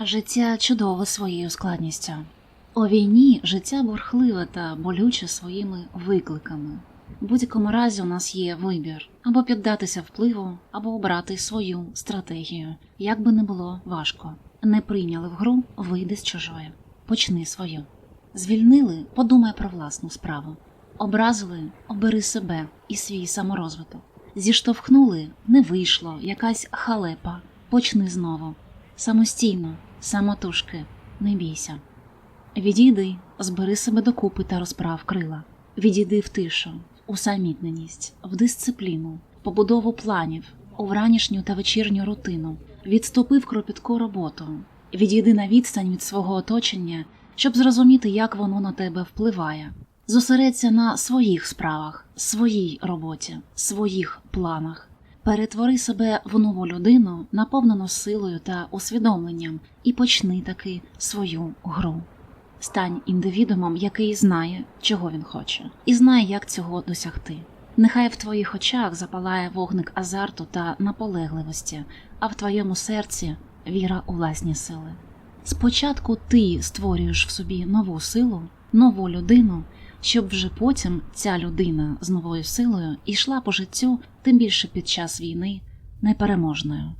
Життя чудове своєю складністю. У війні життя бурхливе та болюче своїми викликами. В будь-якому разі у нас є вибір або піддатися впливу, або обрати свою стратегію, як би не було важко. Не прийняли в гру, вийди з чужої, почни свою. Звільнили, подумай про власну справу. Образили, обери себе і свій саморозвиток. Зіштовхнули, не вийшло, якась халепа. Почни знову. Самостійно, самотужки, не бійся. Відійди, збери себе докупи та розправ крила. Відійди в тишу, в усамітненість, в дисципліну, в побудову планів, у вранішню та вечірню рутину. Відступи в кропітку роботу. Відійди на відстань від свого оточення, щоб зрозуміти, як воно на тебе впливає. Зосередься на своїх справах, своїй роботі, своїх планах. Перетвори себе в нову людину, наповнену силою та усвідомленням, і почни таки свою гру. Стань індивідумом, який знає, чого він хоче, і знає, як цього досягти. Нехай в твоїх очах запалає вогник азарту та наполегливості, а в твоєму серці віра у власні сили. Спочатку ти створюєш в собі нову силу, нову людину, щоб вже потім ця людина з новою силою йшла по життю, тим більше під час війни, непереможною.